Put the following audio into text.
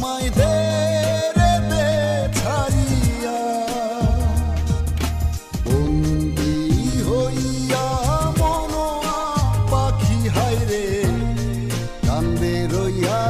আমায় দে রে পাখি হায় রে কান্দে রইয়া